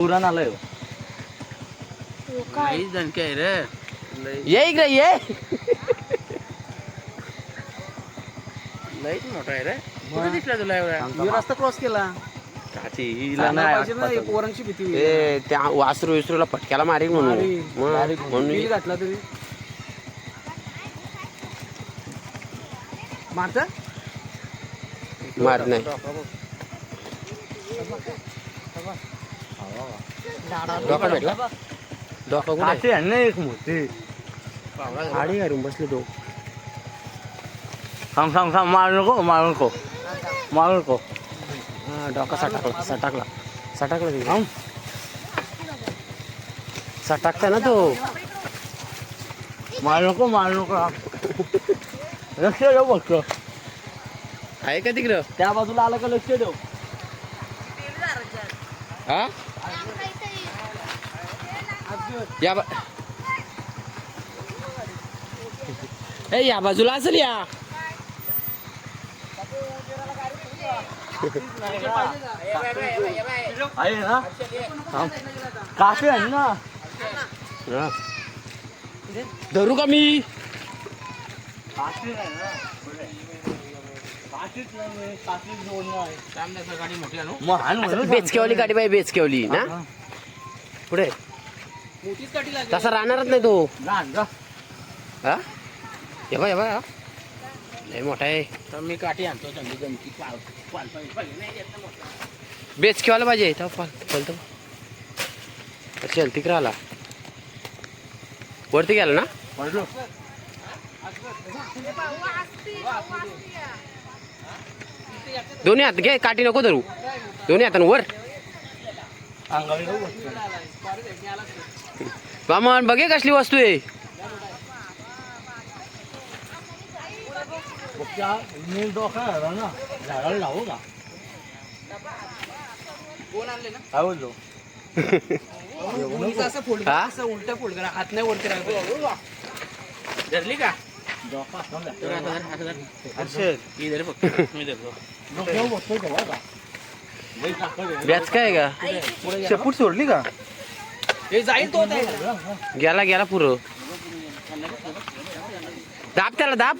पुराण आलंय हो. काय? दणके आहे रे. ये इकडे ये. लईच मोठा आहे रे. कुठे दिसला तुला एवढा? रस्ता क्रॉस केला. काची हिला हिला नाही पाहिजे ना आठवत. एक पोरांची भीती होईल. त्या वासरू विसरूला फटक्याला मारील म्हणून. मारील. मग, Direct म्हणून. बिल घातला तरी. मारता? मारत नाही. डोका भेटला डोका कुठे काठी आहे ना एक मोठी आडी घालून बसले तो थांब थांब थांब मारू नको मारू नको मारू नको हा डोका सटाकला सटाकला सटाकला तिथे. थांब सटाकता ना तो मारू नको मारू नको लक्ष ठेव फक्त आहे का तिकडं त्या बाजूला आलं का लक्ष ठेव हा या बा ए या बाजूला असेल या. आहे ना? काठी आहे ना. धरू का मी? बेचकेवली गाडी बाई बेचकेवली ना. पुढे. तसा राहणारच नाही तो. जा जा. हा? ये बा ये बा लय मोठा आहे. तर मी काठी आणतो चांगली गमती मोठा. बेचकेवाला पाहिजे. तो पाल चलतो चल तिकडे आला. वरती गेला ना? पडलो. दोन्ही हात घे काठी नको धरू. दोन्ही हातानं वर. अंगावी मामन बघे कसली वस्तू आहे उलट करा हात नाही वरती राहतो धरली का. बॅच काय का शेपूट सोडली का हे. गेला गेला पुरं. दाब त्याला दाब.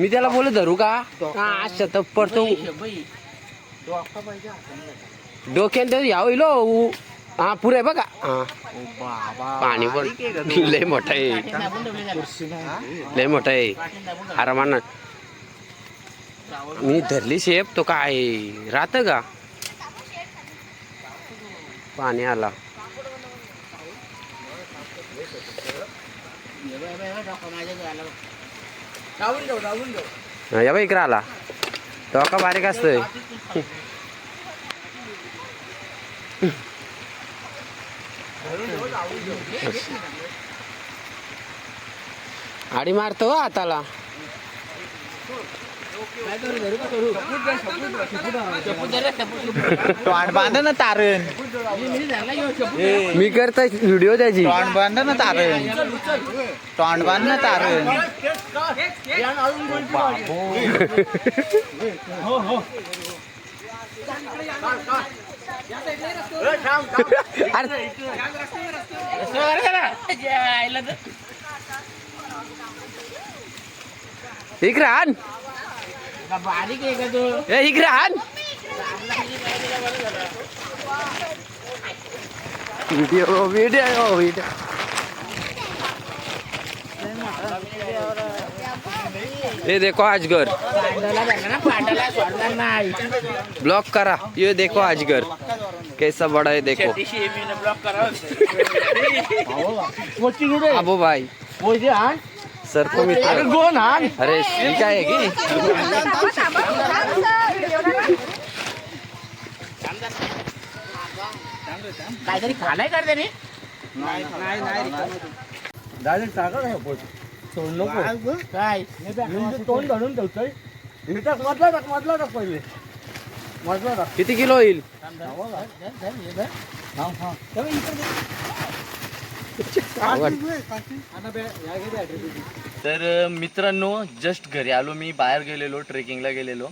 मी त्याला बोल धरू का? अच्छा तर पडतो. बाई, तर या डोक्यात याव होईल हो, हा पुरे बघा. हा. पाणी पण लय मोठा आहे. लय मोठा आहे. काठीने मी धरली शेप तो काय राहत का? पाणी आला. माझ्या या बाई इकडे आला. डोका बारीक असतोय. आडी मारतो हो हाताला. काय बांध ना तारण मी- मी व्हिडिओ त्याची. तोंड बांध ना तारण टॉन बांध ना तारण अरे इकडे आण बारीक आहे का तो? ए इकडे आण. व्हिडिओ व्हिडिओ व्हिडिओ ये देखो अजगर ब्लॉक करा. ये देखो अजगर कैसा बड़ा है देखो. अबो भाई. आण सर्प अरे ही काय आहे की? काहीतरी खालाय करते रे डायरेक्ट टाका नाही पोट. सोड नको. काय तोंड धरून ठेवतोय. टाक मधला टाक मधला टाक पहिले. मधला टाक. किती किलो आवड. तर मित्रांनो जस्ट घरी आलो मी बाहेर गेलेलो ट्रेकिंगला गेलेलो.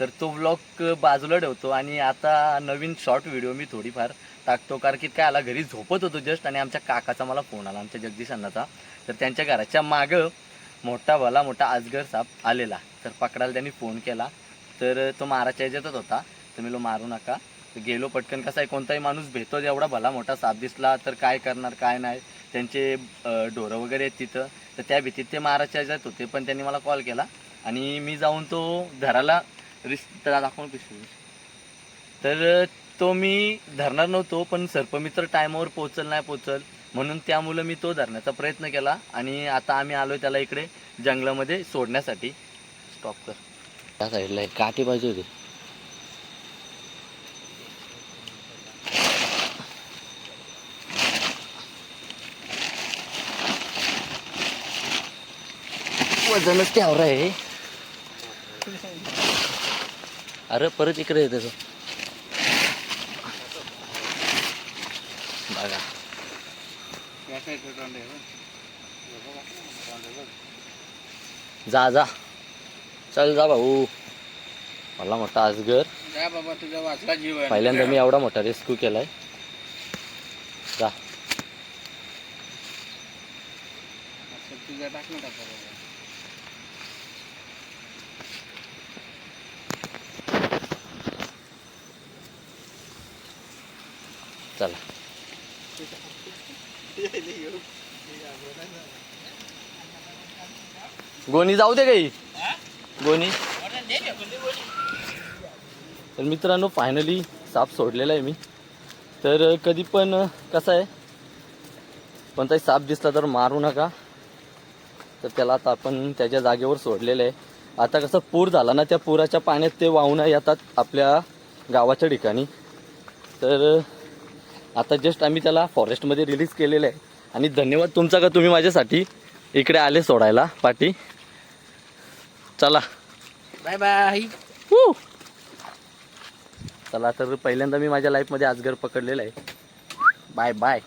तर तो ब्लॉग बाजूला ठेवतो आणि आता नवीन शॉर्ट व्हिडिओ मी थोडीफार टाकतो. कारण की काय आला घरी झोपत होतो जस्ट आणि आमच्या काकाचा मला फोन आला आमच्या जगदीश अण्णाचा. तर त्यांच्या घराच्या मागं मोठा भला मोठा आजगर साप आलेला. तर पकडायला त्यांनी फोन केला. तर तो माराच्या याच्यातच होता. तुम्ही लो मारू नका. गेलो पटकन. कसा आहे कोणताही माणूस भेटतो एवढा भला मोठा साप दिसला तर काय करणार काय नाही. त्यांचे ढोरं वगैरे आहेत तिथं. तर त्या भीतीत ते मारायचे जात होते पण त्यांनी मला कॉल केला. आणि मी जाऊन तो धराला. रिस त्याला दाखवून पिशवी. तर तो मी धरणार नव्हतो पण सर्पमित्र टायमावर पोचल नाही पोचल म्हणून त्यामुळं मी तो धरण्याचा प्रयत्न केला. आणि आता आम्ही आलो त्याला इकडे जंगलामध्ये सोडण्यासाठी. स्टॉप कर. त्या साईडला काठी पाहिजे होती. वजनच त्यावर आहे? अरे परत इकडे येते बघा. जा जा. चल जा भाऊ. मला मोठा आजगर जा बाबा तुझा वाचला जीव आहे. पहिल्यांदा मी एवढा मोठा रेस्क्यू केलाय. जा. तुझा टाका चला. गोणी जाऊ दे काही. गोणी तर मित्रांनो फायनली साप सोडलेला आहे मी. तर कधी पण कसं आहे? कोणताही साप दिसला तर मारू नका. तर त्याला आता आपण त्याच्या जागेवर सोडलेलं आहे. आता कसं पूर झाला ना त्या पुराच्या पाण्यात ते वाहून येतात आपल्या गावाच्या ठिकाणी. तर आता जस्ट आम्ही त्याला फॉरेस्टमध्ये रिलीज केलेलं आहे. आणि धन्यवाद तुमचा का तुम्ही माझ्यासाठी इकडे आले सोडायला पाठी चला. बाय बाय चला तर पहिल्यांदा मी माझ्या लाईफमध्ये आजगर पकडलेला आहे. Bye bye